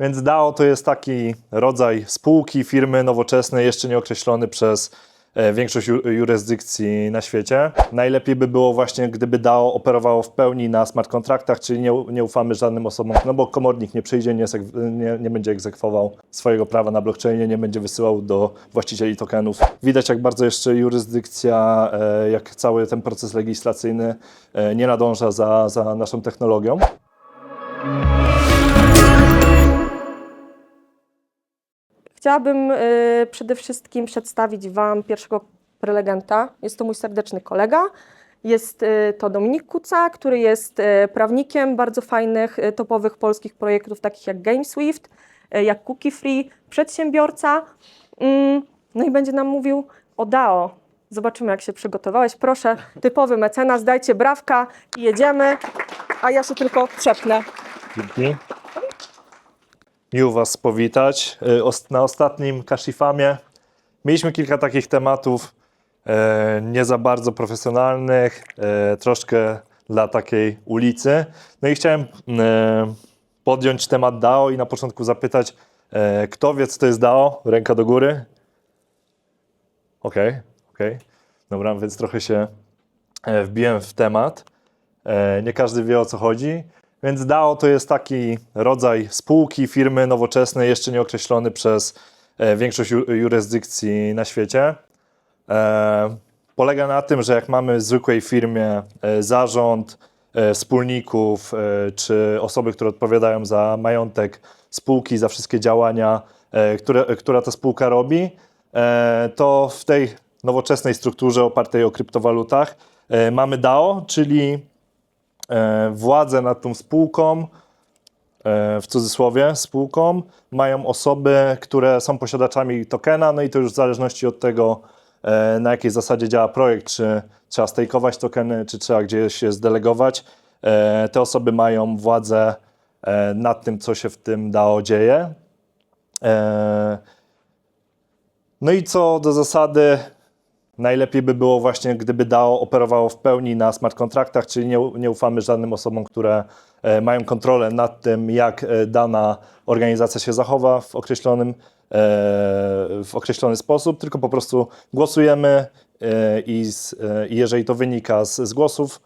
Więc DAO to jest taki rodzaj spółki, firmy nowoczesnej, jeszcze nieokreślony przez e, większość ju- jurysdykcji na świecie. Najlepiej by było właśnie, gdyby DAO operowało w pełni na smart kontraktach, czyli nie, nie ufamy żadnym osobom, no bo komornik nie przyjdzie, nie, nie, nie będzie egzekwował swojego prawa na blockchainie, nie będzie wysyłał do właścicieli tokenów. Widać, jak bardzo jeszcze jurysdykcja, e, jak cały ten proces legislacyjny e, nie nadąża za, za naszą technologią. Chciałabym y, przede wszystkim przedstawić Wam pierwszego prelegenta. Jest to mój serdeczny kolega. Jest y, to Dominik Kuca, który jest y, prawnikiem bardzo fajnych, topowych polskich projektów, takich jak GameSwift, jak Cookie Free, przedsiębiorca. Mm, no i będzie nam mówił o DAO. Zobaczymy, jak się przygotowałeś. Proszę, typowy mecenas, dajcie brawka i jedziemy. A ja się tylko trzepnę. Dzięki. Miło Was powitać. Os- Na ostatnim Kashifamie mieliśmy kilka takich tematów e, nie za bardzo profesjonalnych, e, troszkę dla takiej ulicy. No i chciałem e, podjąć temat DAO i na początku zapytać, e, kto wie, co to jest DAO? Ręka do góry. Okej, okej. Dobra, więc trochę się e, wbiłem w temat. E, Nie każdy wie o co chodzi. Więc DAO to jest taki rodzaj spółki, firmy nowoczesnej, jeszcze nieokreślony przez e, większość ju- jurysdykcji na świecie. E, Polega na tym, że jak mamy w zwykłej firmie e, zarząd, wspólników czy osoby, które odpowiadają za majątek spółki, za wszystkie działania, które, która ta spółka robi, to w tej nowoczesnej strukturze opartej o kryptowalutach mamy DAO, czyli władzę nad tą spółką, e, w cudzysłowie spółką, mają osoby, które są posiadaczami tokena, no i to już w zależności od tego, e, na jakiej zasadzie działa projekt, czy trzeba stejkować tokeny, czy trzeba gdzieś je zdelegować, e, te osoby mają władzę e, nad tym, co się w tym DAO dzieje. E, No i co do zasady, Najlepiej by było właśnie, gdyby DAO operowało w pełni na smart kontraktach, czyli nie, nie ufamy żadnym osobom, które e, mają kontrolę nad tym, jak e, dana organizacja się zachowa w określonym, e, w określony sposób, tylko po prostu głosujemy i, z, jeżeli to wynika z, z głosów,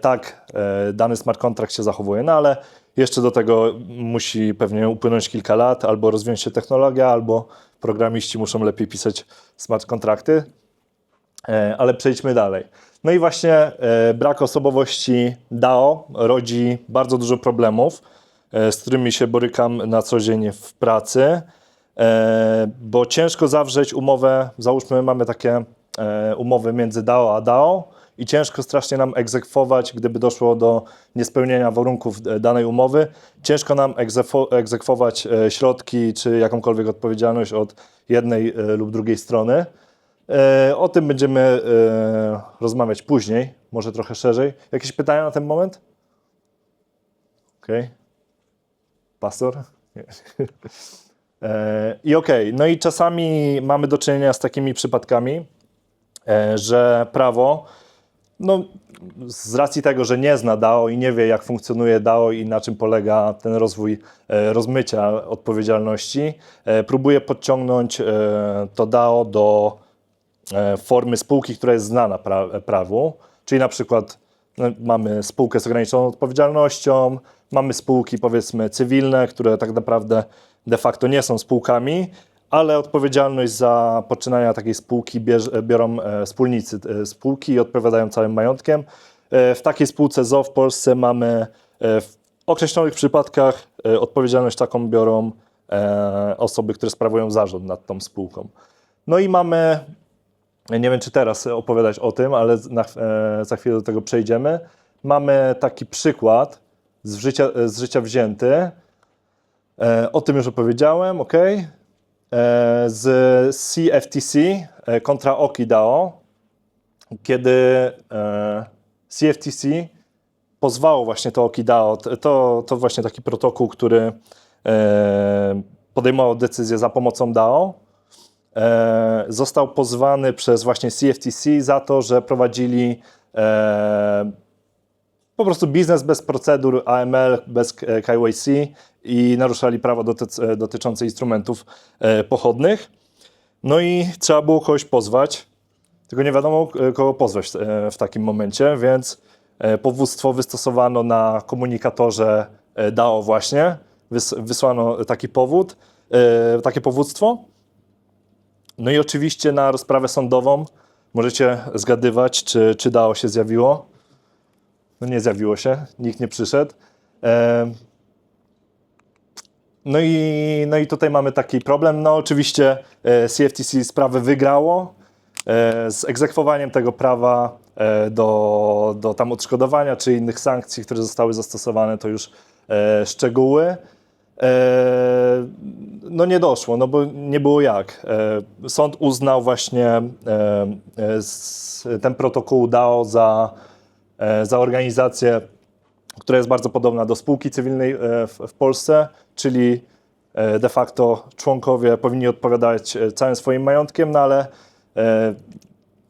tak dany smart kontrakt się zachowuje. No ale jeszcze do tego musi pewnie upłynąć kilka lat, albo rozwinąć się technologia, albo programiści muszą lepiej pisać smart kontrakty. E, Ale przejdźmy dalej. No i właśnie e, brak osobowości DAO rodzi bardzo dużo problemów, e, z którymi się borykam na co dzień w pracy, bo ciężko zawrzeć umowę, załóżmy mamy takie umowy między DAO a DAO i ciężko strasznie nam egzekwować, gdyby doszło do niespełnienia warunków danej umowy, ciężko nam egzekwować środki czy jakąkolwiek odpowiedzialność od jednej lub drugiej strony. E, O tym będziemy e, rozmawiać później, może trochę szerzej. Jakieś pytania na ten moment? Okej. Pastor? Nie. E, I okej, no i czasami mamy do czynienia z takimi przypadkami, że prawo, no z racji tego, że nie zna DAO i nie wie, jak funkcjonuje DAO i na czym polega ten rozwój rozmycia odpowiedzialności, próbuje podciągnąć to DAO do formy spółki, która jest znana pra prawu, czyli na przykład no, mamy spółkę z ograniczoną odpowiedzialnością, mamy spółki powiedzmy cywilne, które tak naprawdę de facto nie są spółkami, ale odpowiedzialność za poczynania takiej spółki bierz, biorą e, wspólnicy e, spółki i odpowiadają całym majątkiem. E, w takiej spółce ZO w Polsce mamy e, w określonych przypadkach e, odpowiedzialność taką biorą e, osoby, które sprawują zarząd nad tą spółką. No i mamy nie wiem, czy teraz opowiadać o tym, ale na, e, za chwilę do tego przejdziemy. Mamy taki przykład z życia, z życia wzięty. E, o tym już opowiedziałem, ok. E, z CFTC e, kontra OkiDAO, kiedy e, CFTC pozwało właśnie to OkiDAO, to, to właśnie taki protokół, który e, podejmował decyzję za pomocą DAO, został pozwany przez właśnie CFTC za to, że prowadzili e, po prostu biznes bez procedur AML, bez e, KYC i naruszali prawa dotyc- e, dotyczące instrumentów e, pochodnych. No i trzeba było kogoś pozwać, tylko nie wiadomo e, kogo pozwać e, w takim momencie, więc e, powództwo wystosowano na komunikatorze e, DAO właśnie, Wys- wysłano taki powód, e, takie powództwo. No i oczywiście na rozprawę sądową możecie zgadywać, czy, czy DAO się zjawiło. No nie zjawiło się, nikt nie przyszedł. No i, no i tutaj mamy taki problem. No oczywiście e, CFTC sprawę wygrało e, z egzekwowaniem tego prawa e, do, do tam odszkodowania czy innych sankcji, które zostały zastosowane, to już e, szczegóły. E, no nie doszło, no bo nie było jak. E, sąd uznał właśnie e, ten protokół DAO za, za organizację, która jest bardzo podobna do spółki cywilnej w, Polsce, czyli de facto członkowie powinni odpowiadać całym swoim majątkiem, no ale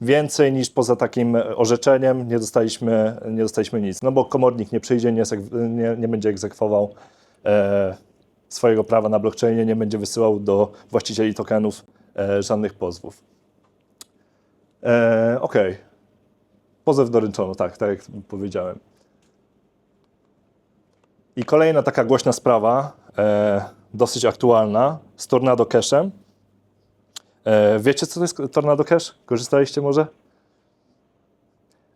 więcej niż poza takim orzeczeniem nie dostaliśmy, nie dostaliśmy nic. No bo komornik nie przyjdzie, nie, nie, nie będzie egzekwował swojego prawa na blockchainie, nie będzie wysyłał do właścicieli tokenów e, żadnych pozwów. E, Okej. Pozew doręczono, tak, tak jak powiedziałem. I kolejna taka głośna sprawa, e, dosyć aktualna, z Tornado Cashem. E, wiecie, co to jest Tornado Cash? Korzystaliście może?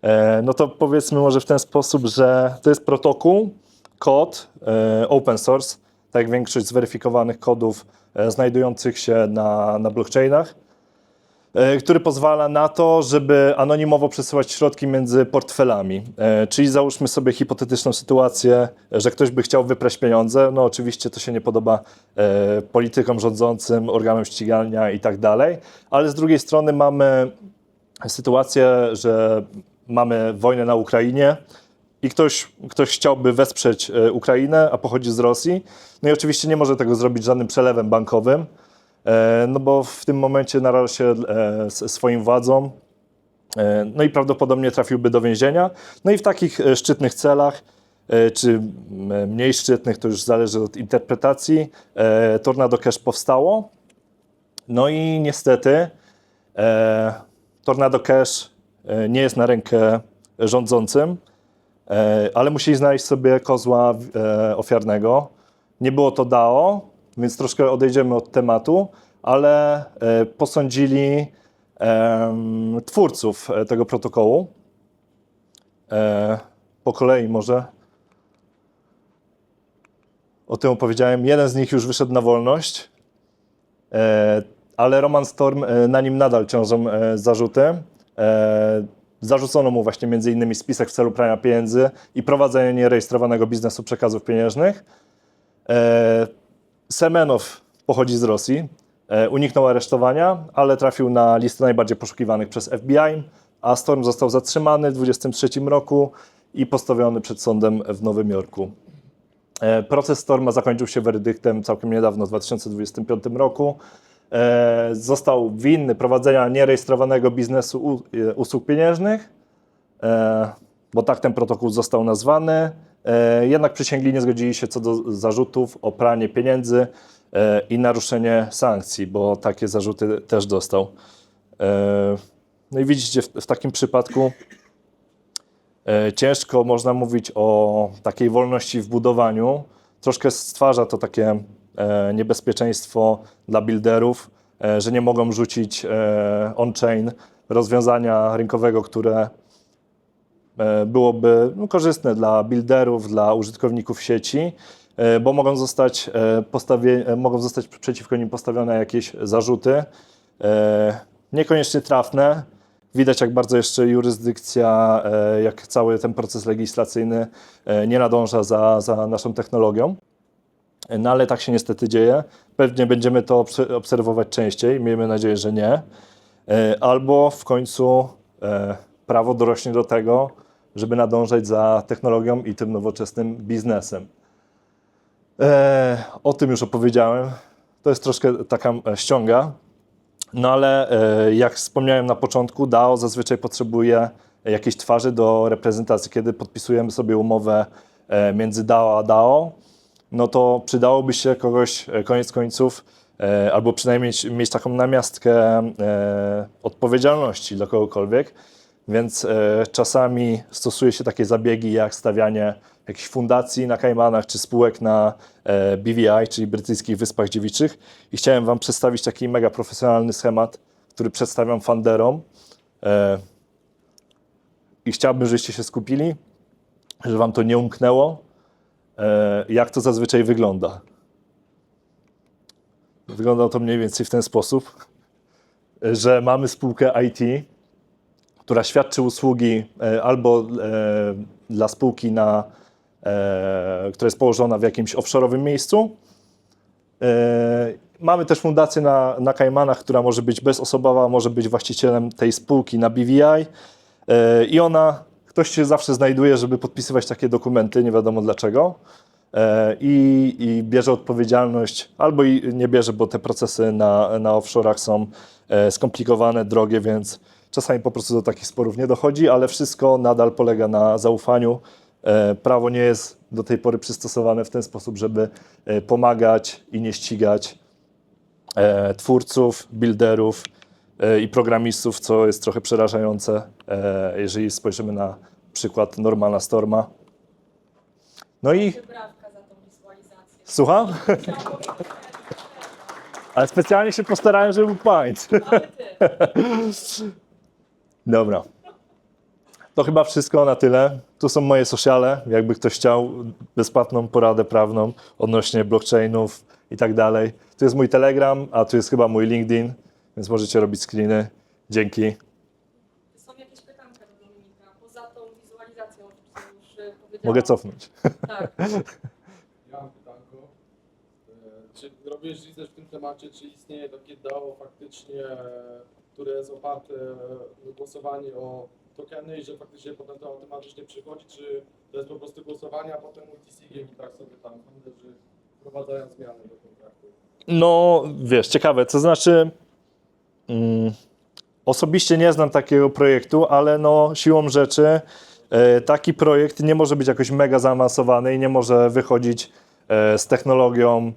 E, no to powiedzmy może w ten sposób, że to jest protokół, kod e, open source, tak jak większość zweryfikowanych kodów e, znajdujących się na, na blockchainach, e, który pozwala na to, żeby anonimowo przesyłać środki między portfelami. E, Czyli załóżmy sobie hipotetyczną sytuację, że ktoś by chciał wypraść pieniądze. No oczywiście to się nie podoba politykom rządzącym, organom ścigania i tak dalej, ale z drugiej strony mamy sytuację, że mamy wojnę na Ukrainie i ktoś, ktoś chciałby wesprzeć e, Ukrainę, a pochodzi z Rosji. No i oczywiście nie może tego zrobić żadnym przelewem bankowym, e, no bo w tym momencie się e, s- swoim władzom, no i prawdopodobnie trafiłby do więzienia. No i w takich szczytnych celach, czy mniej szczytnych, to już zależy od interpretacji, Tornado Cash powstało. No i niestety Tornado Cash nie jest na rękę rządzącym, ale musieli znaleźć sobie kozła e, ofiarnego. Nie było to DAO, więc troszkę odejdziemy od tematu, ale e, posądzili twórców e, tego protokołu. E, po kolei może o tym opowiedziałem. Jeden z nich już wyszedł na wolność, e, ale Roman Storm, e, na nim nadal ciążą e, zarzuty. Zarzucono mu właśnie innymi spisek w celu prania pieniędzy i prowadzenie nierejestrowanego biznesu przekazów pieniężnych. E, Semenow pochodzi z Rosji. E, Uniknął aresztowania, ale trafił na listę najbardziej poszukiwanych przez FBI, a Storm został zatrzymany w 2023 roku i postawiony przed sądem w Nowym Jorku. E, Proces Storma zakończył się werdyktem całkiem niedawno, w 2025 roku. E, Został winny prowadzenia nierejestrowanego biznesu e, usług pieniężnych, e, bo tak ten protokół został nazwany. Jednak przysięgli nie zgodzili się co do zarzutów o pranie pieniędzy i naruszenie sankcji, bo takie zarzuty też dostał. No i widzicie, w, takim przypadku ciężko można mówić o takiej wolności w budowaniu. Troszkę stwarza to takie niebezpieczeństwo dla builderów, e, że nie mogą rzucić e, on-chain rozwiązania rynkowego, które e, byłoby no, korzystne dla builderów, dla użytkowników sieci, e, bo mogą zostać, e, e, mogą zostać przeciwko nim postawione jakieś zarzuty, e, niekoniecznie trafne. Widać, jak bardzo jeszcze jurysdykcja, e, jak cały ten proces legislacyjny e, nie nadąża za, za naszą technologią. No ale tak się niestety dzieje. Pewnie będziemy to obse- obserwować częściej, miejmy nadzieję, że nie. E, Albo w końcu e, prawo dorośnie do tego, żeby nadążać za technologią i tym nowoczesnym biznesem. E, O tym już opowiedziałem. To jest troszkę taka ściąga. No ale jak wspomniałem na początku, DAO zazwyczaj potrzebuje jakiejś twarzy do reprezentacji. Kiedy podpisujemy sobie umowę między DAO a DAO, no to przydałoby się kogoś e, koniec końców, e, albo przynajmniej mieć, taką namiastkę e, odpowiedzialności dla kogokolwiek. Więc czasami stosuje się takie zabiegi jak stawianie jakichś fundacji na Kajmanach czy spółek na BVI, czyli Brytyjskich Wyspach Dziewiczych. I chciałem Wam przedstawić taki mega profesjonalny schemat, który przedstawiam funderom. I chciałbym, żebyście się skupili, że Wam to nie umknęło, jak to zazwyczaj wygląda. Wygląda to mniej więcej w ten sposób, że mamy spółkę IT, która świadczy usługi e, albo e, dla spółki, na, e, która jest położona w jakimś offshore'owym miejscu. Mamy też fundację na, na Kajmanach, która może być bezosobowa, może być właścicielem tej spółki na BVI i ona, ktoś się zawsze znajduje, żeby podpisywać takie dokumenty, nie wiadomo dlaczego. E, I, i bierze odpowiedzialność, albo i nie bierze, bo te procesy na, na offshore'ach są e, skomplikowane, drogie, więc czasami po prostu do takich sporów nie dochodzi, ale wszystko nadal polega na zaufaniu. E, Prawo nie jest do tej pory przystosowane w ten sposób, żeby pomagać i nie ścigać twórców, builderów i programistów, co jest trochę przerażające, jeżeli spojrzymy na przykład Normana Storma. No i Brawka za tą wizualizację. Słucham? Ale specjalnie się postarałem, żeby był pańc. Dobra. To chyba wszystko na tyle. Tu są moje sociale, jakby ktoś chciał bezpłatną poradę prawną odnośnie blockchainów i tak dalej. Tu jest mój Telegram, a tu jest chyba mój LinkedIn, więc możecie robić screeny. Dzięki. Są jakieś pytanka do Dominika, poza tą wizualizacją, już powiedziałam. Mogę cofnąć. Tak. Ja mam pytanko. E, Czy robisz research w tym temacie, czy istnieje takie DAO faktycznie, które jest oparte na głosowanie o tokeny i że faktycznie potem to automatycznie przychodzi, czy to jest po prostu głosowanie, a potem multisigiem i tak sobie tam handlerzy wprowadzają zmiany do kontraktu? No, wiesz, ciekawe, to znaczy. Mm, osobiście nie znam takiego projektu, ale no, siłą rzeczy e, taki projekt nie może być jakoś mega zaawansowany i nie może wychodzić e, z technologią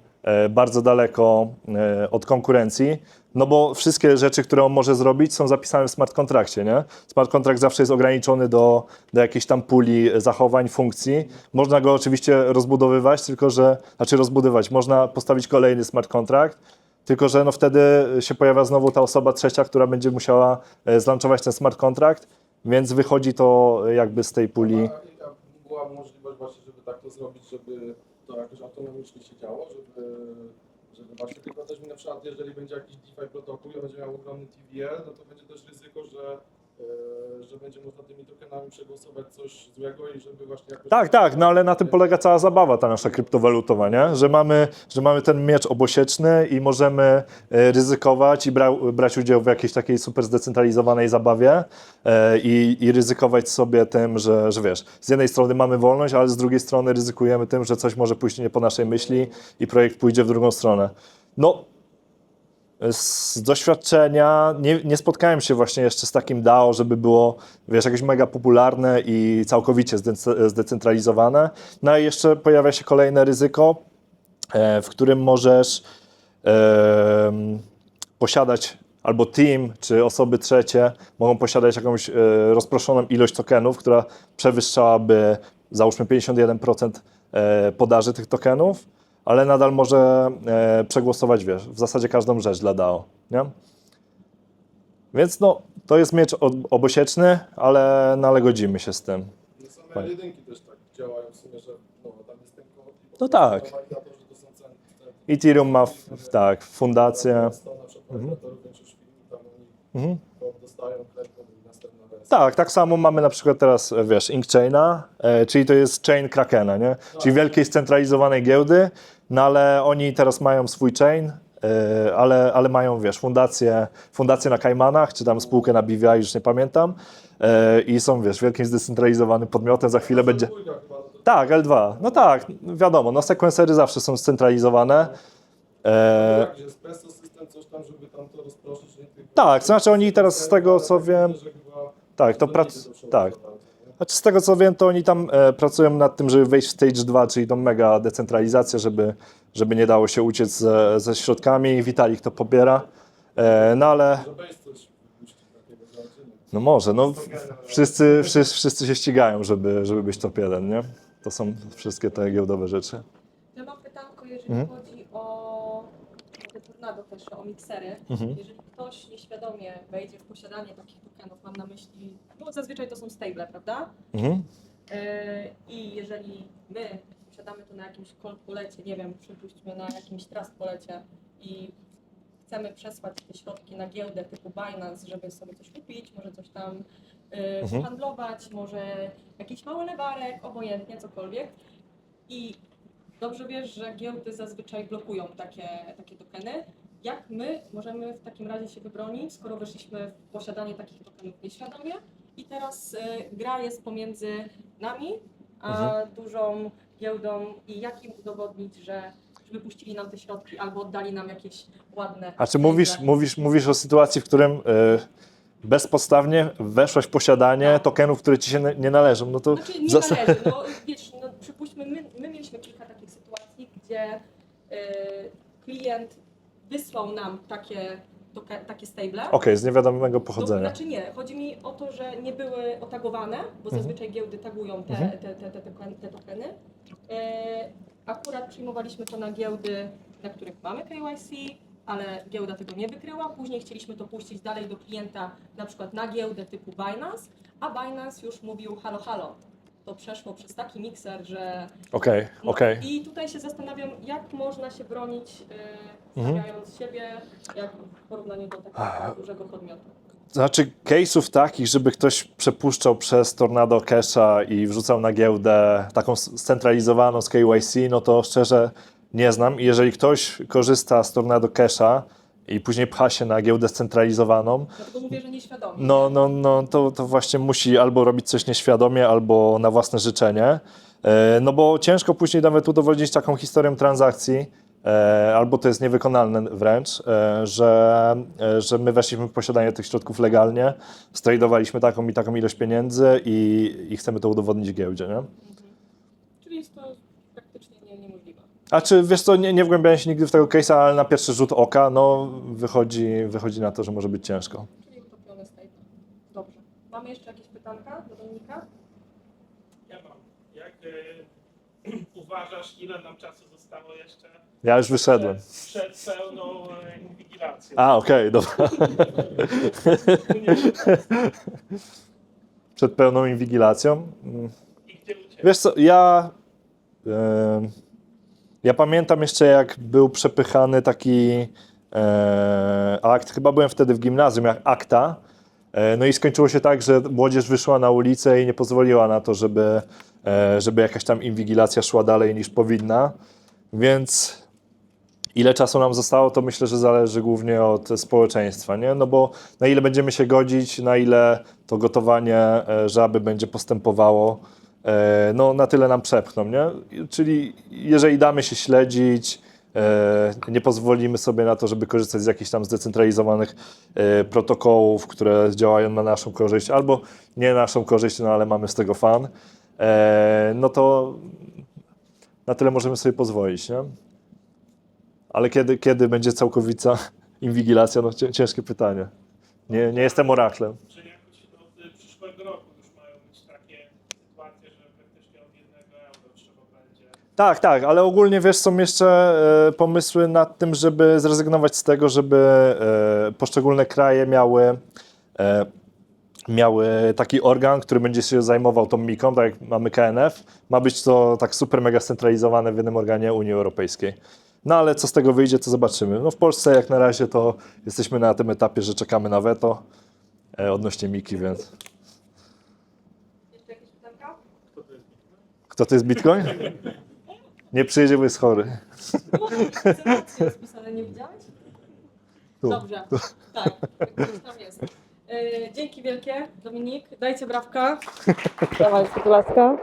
bardzo daleko e, od konkurencji. No bo wszystkie rzeczy, które on może zrobić, są zapisane w smart kontrakcie, nie? Smart kontrakt zawsze jest ograniczony do, do jakiejś tam puli zachowań, funkcji. Można go oczywiście rozbudowywać, tylko że, znaczy rozbudowywać, można postawić kolejny smart kontrakt, tylko że no wtedy się pojawia znowu ta osoba trzecia, która będzie musiała e, zlaunchować ten smart kontrakt, więc wychodzi to jakby z tej puli. A jaka była możliwość właśnie, żeby tak to zrobić, żeby to jakoś autonomicznie się działo, żeby, żeby właśnie tylko też mi na przykład, jeżeli będzie jakiś DeFi protokół i będzie miał ogromny TVL, no to będzie też ryzyko, że, że będzie można tymi tokenami przegłosować coś złego i żeby właśnie jakoś... Tak, tak, no ale na tym polega cała zabawa ta nasza kryptowalutowa, nie? Że mamy, że mamy ten miecz obosieczny i możemy e, ryzykować i bra, brać udział w jakiejś takiej super zdecentralizowanej zabawie e, i, i ryzykować sobie tym, że, że wiesz, z jednej strony mamy wolność, ale z drugiej strony ryzykujemy tym, że coś może pójść nie po naszej myśli i projekt pójdzie w drugą stronę. No, z doświadczenia nie, nie spotkałem się właśnie jeszcze z takim DAO, żeby było, wiesz, jakieś mega popularne i całkowicie zde- zdecentralizowane. No i jeszcze pojawia się kolejne ryzyko, e, w którym możesz em, posiadać albo team, czy osoby trzecie mogą posiadać jakąś e, rozproszoną ilość tokenów, która przewyższałaby załóżmy 51% e, podaży tych tokenów, ale nadal może e, przegłosować, wiesz, w zasadzie każdą rzecz dla DAO, nie? Więc no, to jest miecz ob- obosieczny, ale, no, ale godzimy się z tym. No same jedynki też tak działają w sumie, że no, tam jest ten kod i po No prostu tak. że to są ceny. Ethereum ma, w, tak, fundację. 100 na przykład tam oni Mhm. kod dostają, wersja. Tak, tak samo mamy na przykład teraz, e, wiesz, Inkchaina, e, czyli to jest chain Krakena, nie? Czyli wielkiej scentralizowanej giełdy, no ale oni teraz mają swój chain, e, ale, ale mają, wiesz, fundację, fundację na Kajmanach, czy tam spółkę na BVI, już nie pamiętam, e, i są, wiesz, wielkim zdecentralizowanym podmiotem, za chwilę będzie... Tak, L2, no tak, wiadomo, no sekwensery zawsze są scentralizowane. E, tak, espresso system, coś tam, żeby tam to rozproszyć. Nie tylko tak, to znaczy oni teraz z tego, co wiem, Że chyba tak, to prac... tak. Znaczy z tego co wiem, to oni tam e, pracują nad tym, żeby wejść w stage 2, czyli tą mega decentralizację, żeby, żeby nie dało się uciec ze, ze środkami. Vitalik to pobiera. E, no ale no może, no wszyscy, wszyscy, wszyscy się ścigają, żeby, żeby być top 1, nie? To są wszystkie te giełdowe rzeczy. Ja mam pytanko, jeżeli Mhm. chodzi tornado też, o miksery. Mhm. Jeżeli ktoś nieświadomie wejdzie w posiadanie takich tokenów, mam na myśli, no zazwyczaj to są stable, prawda? Mhm. Yy, I jeżeli my posiadamy to na jakimś cold polecie, nie wiem, przypuśćmy na jakimś trust polecie i chcemy przesłać te środki na giełdę typu Binance, żeby sobie coś kupić, może coś tam yy, Mhm. handlować, może jakiś mały lewarek, obojętnie, cokolwiek. I dobrze wiesz, że giełdy zazwyczaj blokują takie, takie tokeny. Jak my możemy w takim razie się wybronić, skoro weszliśmy w posiadanie takich tokenów nieświadomie i teraz y, gra jest pomiędzy nami a dużą giełdą i jak im udowodnić, że wypuścili nam te środki albo oddali nam jakieś ładne. A czy mówisz, pieniądze. mówisz, mówisz o sytuacji, w którym e, bezpodstawnie weszłaś w posiadanie Tak. tokenów, które ci się nie należą? No to Znaczy nie zas- należy, no wiesz, no, przypuśćmy, my, my mieliśmy kilka takich sytuacji, gdzie y, klient wysłał nam takie, takie stable. Okej, z niewiadomego No, pochodzenia. znaczy nie, chodzi mi o to, że nie były otagowane, bo zazwyczaj giełdy tagują te, Mhm. te, te, te, te, te tokeny. E, akurat przyjmowaliśmy to na giełdy, na których mamy KYC, ale giełda tego nie wykryła. Później chcieliśmy to puścić dalej do klienta, na przykład na giełdę typu Binance, a Binance już mówił halo, halo. To przeszło przez taki mikser, że Okej, no, okej. I tutaj się zastanawiam, jak można się bronić, yy, Mhm. stawiając siebie, jak w porównaniu do takiego dużego podmiotu. Znaczy, case'ów takich, żeby ktoś przepuszczał przez Tornado Casha i wrzucał na giełdę taką scentralizowaną z KYC, no to szczerze nie znam. I jeżeli ktoś korzysta z Tornado Casha i później pcha się na giełdę scentralizowaną, Dlatego mówię, że nieświadomie. no, no, no to, to właśnie musi albo robić coś nieświadomie, albo na własne życzenie. E, No bo ciężko później nawet udowodnić taką historię transakcji, e, albo to jest niewykonalne wręcz, e, że, że my weszliśmy w posiadanie tych środków legalnie, stradowaliśmy taką i taką ilość pieniędzy i, i chcemy to udowodnić giełdzie, nie? Mhm. Czyli jest to praktycznie nie, niemożliwe. A czy wiesz co, nie, nie wgłębiałem się nigdy w tego case'a, ale na pierwszy rzut oka, no wychodzi, wychodzi na to, że może być ciężko. Czyli utopione statement. Dobrze. Mamy jeszcze jakieś pytanka do Dominika? Ja mam. Jak y, uważasz, ile nam czasu zostało jeszcze Ja już wyszedłem. przed, przed pełną y, inwigilacją? A, okej, dobra. Przed pełną inwigilacją. Mm. I gdzie uciekł? Wiesz co, ja. em, ja pamiętam jeszcze, jak był przepychany taki e, akt. Chyba byłem wtedy w gimnazjum, jak akta. E, no i skończyło się tak, że młodzież wyszła na ulicę i nie pozwoliła na to, żeby, e, żeby jakaś tam inwigilacja szła dalej niż powinna. Więc ile czasu nam zostało, to myślę, że zależy głównie od społeczeństwa, nie? No bo na ile będziemy się godzić, na ile to gotowanie e, żaby będzie postępowało, no na tyle nam przepchną, nie? Czyli jeżeli damy się śledzić, e, nie pozwolimy sobie na to, żeby korzystać z jakichś tam zdecentralizowanych e, protokołów, które działają na naszą korzyść, albo nie naszą korzyść, no ale mamy z tego fan, e, no to na tyle możemy sobie pozwolić, nie? Ale kiedy, kiedy będzie całkowita inwigilacja? No cię- ciężkie pytanie. Nie, nie jestem oraklem. Czy jakoś od y, przyszłego roku już mają być takie sytuacje, że praktycznie od jednego euro trzeba będzie Tak, tak, ale ogólnie wiesz, są jeszcze e, pomysły nad tym, żeby zrezygnować z tego, żeby e, poszczególne kraje miały, e, miały taki organ, który będzie się zajmował tą miką, tak jak mamy KNF. Ma być to tak super mega scentralizowane w jednym organie Unii Europejskiej. No ale co z tego wyjdzie, to zobaczymy. No w Polsce jak na razie to jesteśmy na tym etapie, że czekamy na weto e, odnośnie miki, więc... Jeszcze jakieś pytanka? Kto to jest Bitcoin? Nie przyjedzie, bo jest chory. Obserwacje jest pisane, nie widziałeś? Tu. Dobrze, tak, gdzieś tam jest. E, dzięki wielkie, Dominik. Dajcie brawka. Dawaj, laska.